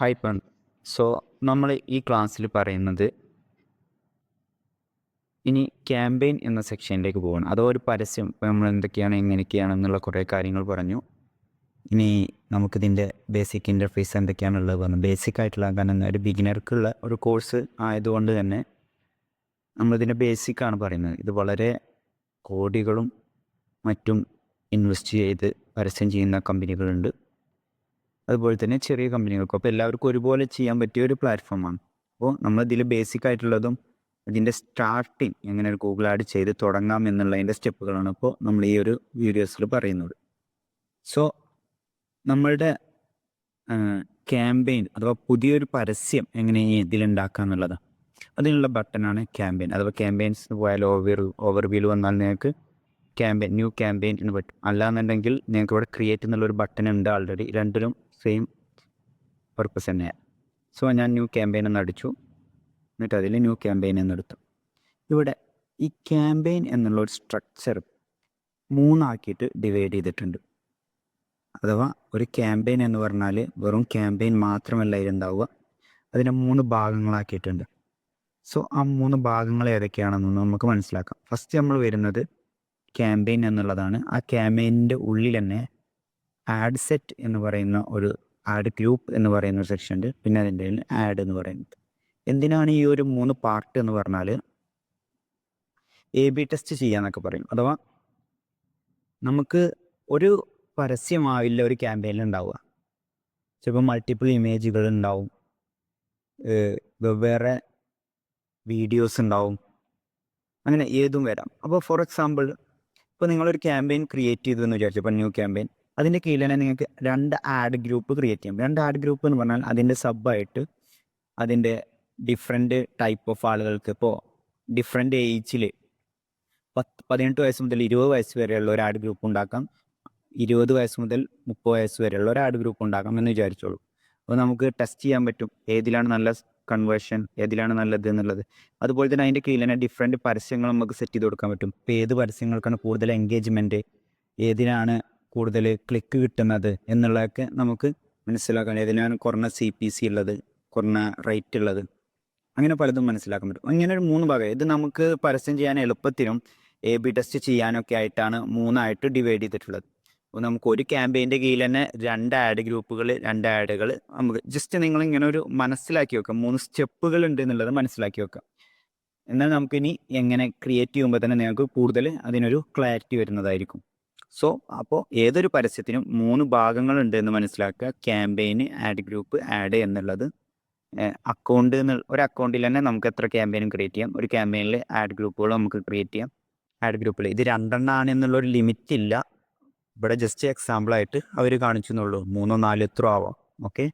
Hi പൺ so നമ്മൾ ഈ ക്ലാസ്സിൽ പറയുന്നത് ഇനി ക്യാമ്പയിൻ എന്ന സെക്ഷനിലേക്ക് പോകണം അതോ ഒരു പരസ്യം നമ്മൾ എന്തൊക്കെയാണ് എങ്ങനെയൊക്കെയാണ് എന്നുള്ള കുറേ കാര്യങ്ങൾ പറഞ്ഞു. ഇനി നമുക്കിതിന്റെ ബേസിക് ഇന്റർഫേസ് എന്തൊക്കെയാണുള്ളത് പറഞ്ഞു ബേസിക് ആയിട്ടുള്ള കാരണം ഒരു ബിഗിനർക്കുള്ള ഒരു കോഴ്സ് ആയതുകൊണ്ട് തന്നെ നമ്മളിതിന്റെ ബേസിക്കാണ് പറയുന്നത്. ഇത് വളരെ കോടികളും മറ്റും ഇൻവെസ്റ്റ് ചെയ്ത് പരസ്യം ചെയ്യുന്ന കമ്പനികളുണ്ട് അതുപോലെ തന്നെ ചെറിയ കമ്പനികൾക്കും. അപ്പോൾ എല്ലാവർക്കും ഒരുപോലെ ചെയ്യാൻ പറ്റിയ ഒരു പ്ലാറ്റ്ഫോമാണ് അപ്പോൾ നമ്മൾ ഇതിൽ ബേസിക് ആയിട്ടുള്ളതും ഇതിന്റെ സ്റ്റാർട്ടിങ് എങ്ങനെ ഒരു ഗൂഗിൾ ആഡ് ചെയ്ത് തുടങ്ങാം എന്നുള്ളതിന്റെ സ്റ്റെപ്പുകളാണ് ഇപ്പോൾ നമ്മൾ ഈ ഒരു വീഡിയോസിൽ പറയുന്നത്. സോ നമ്മളുടെ ക്യാമ്പയിൻ അഥവാ പുതിയൊരു പരസ്യം എങ്ങനെ ഇതിലുണ്ടാക്കുക എന്നുള്ളതാണ് അതിനുള്ള ബട്ടനാണ് ക്യാമ്പയിൻ അഥവാ ക്യാമ്പയിൻസ് പോയാൽ ഓവർ ഓവർ വ്യൂ വന്നാൽ നിങ്ങൾക്ക് ക്യാമ്പയിൻ ന്യൂ ക്യാമ്പയിൻ എന്ന് പറ്റും. അല്ലാന്നുണ്ടെങ്കിൽ നിങ്ങൾക്ക് ഇവിടെ ക്രിയേറ്റ് എന്നുള്ളൊരു ബട്ടൺ ഉണ്ട് ആൾറെഡി രണ്ടിലും സെയിം പർപ്പസ് തന്നെയാണ് സോ ഞാൻ ന്യൂ ക്യാമ്പയിൻ എന്ന് അടിച്ചു. എന്നിട്ട് അതിൽ ന്യൂ ക്യാമ്പയിൻ എന്നെടുത്തു ഇവിടെ ഈ ക്യാമ്പയിൻ എന്നുള്ള ഒരു സ്ട്രക്ചർ മൂന്നാക്കിയിട്ട് ഡിവൈഡ് ചെയ്തിട്ടുണ്ട്. അഥവാ ഒരു ക്യാമ്പയിൻ എന്ന് പറഞ്ഞാൽ വെറും ക്യാമ്പയിൻ മാത്രമല്ല ഇതിലുണ്ടാവുക അതിനെ മൂന്ന് ഭാഗങ്ങളാക്കിയിട്ടുണ്ട്. സോ ആ മൂന്ന് ഭാഗങ്ങൾ ഏതൊക്കെയാണെന്ന് നമുക്ക് മനസ്സിലാക്കാം. ഫസ്റ്റ് നമ്മൾ വരുന്നത് ക്യാമ്പയിൻ എന്നുള്ളതാണ്. ആ ക്യാമ്പയിനിന്റെ ഉള്ളിൽ തന്നെ ആഡ് സെറ്റ് എന്ന് പറയുന്ന ഒരു ആഡ് ഗ്രൂപ്പ് എന്ന് പറയുന്ന ഒരു സെക്ഷൻ ഉണ്ട്. പിന്നെ അതിന്റെ ആഡ് എന്ന് പറയുന്നത്. എന്തിനാണ് ഈ ഒരു മൂന്ന് പാർട്ട് എന്ന് പറഞ്ഞാൽ എ ബി ടെസ്റ്റ് ചെയ്യാന്നൊക്കെ പറയും. അഥവാ നമുക്ക് ഒരു പരസ്യമാവില്ല ഒരു ക്യാമ്പയിനിൽ ഉണ്ടാവുക. ചിലപ്പോൾ മൾട്ടിപ്പിൾ ഇമേജുകൾ ഉണ്ടാവും. വെവ്വേറെ വീഡിയോസ് ഉണ്ടാവും. അങ്ങനെ ഏതും വരാം. അപ്പോൾ ഫോർ എക്സാമ്പിൾ ഇപ്പോൾ നിങ്ങളൊരു ക്യാമ്പയിൻ ക്രിയേറ്റ് ചെയ്തു എന്ന് വിചാരിച്ചു. ഇപ്പോൾ ന്യൂ ക്യാമ്പയിൻ അതിന്റെ കീഴിൽ തന്നെ നിങ്ങൾക്ക് രണ്ട് ആഡ് ഗ്രൂപ്പ് ക്രിയേറ്റ് ചെയ്യാം. രണ്ട് ആഡ് ഗ്രൂപ്പ് എന്ന് പറഞ്ഞാൽ അതിന്റെ സബായിട്ട് അതിന്റെ ഡിഫറെന്റ് ടൈപ്പ് ഓഫ് ആളുകൾക്ക് ഇപ്പോൾ ഡിഫറെന്റ് ഏജിൽ പത്ത് പതിനെട്ട് വയസ്സ് മുതൽ ഇരുപത് വയസ്സ് വരെയുള്ള ഒരു ആഡ് ഗ്രൂപ്പ് ഉണ്ടാക്കാം. ഇരുപത് വയസ്സ് മുതൽ മുപ്പത് വയസ്സ് വരെയുള്ള ഒരു ആഡ് ഗ്രൂപ്പ് ഉണ്ടാക്കാം എന്ന് വിചാരിച്ചോളൂ. അപ്പോൾ നമുക്ക് ടെസ്റ്റ് ചെയ്യാൻ പറ്റും. ഏതിലാണ് നല്ല കൺവേർഷൻ ഏതിലാണ് നല്ലത് എന്നുള്ളത്. അതുപോലെ തന്നെ അതിന്റെ കീഴിൽ തന്നെ ഡിഫറെന്റ് പരസ്യങ്ങൾ നമുക്ക് സെറ്റ് ചെയ്ത് കൊടുക്കാൻ പറ്റും. ഇപ്പോൾ ഏത് പരസ്യങ്ങൾക്കാണ് കൂടുതൽ എൻഗേജ്മെന്റ് ഏതിനാണ് കൂടുതൽ ക്ലിക്ക് കിട്ടുന്നത് എന്നുള്ളതൊക്കെ നമുക്ക് മനസ്സിലാക്കാൻ ഏതിനാണ് കുറഞ്ഞ സി പി സി ഉള്ളത് കുറഞ്ഞ റേറ്റ് ഉള്ളത്. അങ്ങനെ പലതും മനസ്സിലാക്കാൻ പറ്റും. ഇങ്ങനെ ഒരു മൂന്ന് ഭാഗം. ഇത് നമുക്ക് പരസ്യം ചെയ്യാൻ എളുപ്പത്തിനും എ ബി ടെസ്റ്റ് ചെയ്യാനൊക്കെ ആയിട്ടാണ് മൂന്നായിട്ട് ഡിവൈഡ് ചെയ്തിട്ടുള്ളത്. അപ്പോൾ നമുക്ക് ഒരു ക്യാമ്പയിന്റെ കീഴിൽ തന്നെ രണ്ട് ആഡ് ഗ്രൂപ്പുകൾ രണ്ട് ആഡുകൾ നമുക്ക് ജസ്റ്റ് നിങ്ങൾ ഇങ്ങനെ ഒരു മനസ്സിലാക്കി വെക്കാം മൂന്ന് സ്റ്റെപ്പുകൾ ഉണ്ട് എന്നുള്ളത് മനസ്സിലാക്കി വെക്കാം എന്നാൽ നമുക്കിനി എങ്ങനെ ക്രിയേറ്റ് ചെയ്യുമ്പോൾ തന്നെ നിങ്ങൾക്ക് കൂടുതൽ അതിനൊരു ക്ലാരിറ്റി വരുന്നതായിരിക്കും. സോ അപ്പോൾ ഏതൊരു പരസ്യത്തിനും മൂന്ന് ഭാഗങ്ങളുണ്ട് എന്ന് മനസ്സിലാക്കുക. ക്യാമ്പയിന് ആഡ് ഗ്രൂപ്പ് ആഡ് എന്നുള്ളത്. അക്കൗണ്ട് ഒരു അക്കൗണ്ടിൽ തന്നെ നമുക്ക് എത്ര ക്യാമ്പയിനും ക്രിയേറ്റ് ചെയ്യാം? ഒരു ക്യാമ്പയിനിൽ ആഡ് ഗ്രൂപ്പുകൾ നമുക്ക് ക്രിയേറ്റ് ചെയ്യാം. ആഡ് ഗ്രൂപ്പുകൾ ഇത് രണ്ടെണ്ണമാണ് എന്നുള്ളൊരു ലിമിറ്റ് ഇല്ല. ഇവിടെ ജസ്റ്റ് എക്സാമ്പിളായിട്ട് അവർ കാണിച്ചു എന്നുള്ളൂ. മൂന്നോ നാലോ എത്ര ആവാം. ഓക്കെ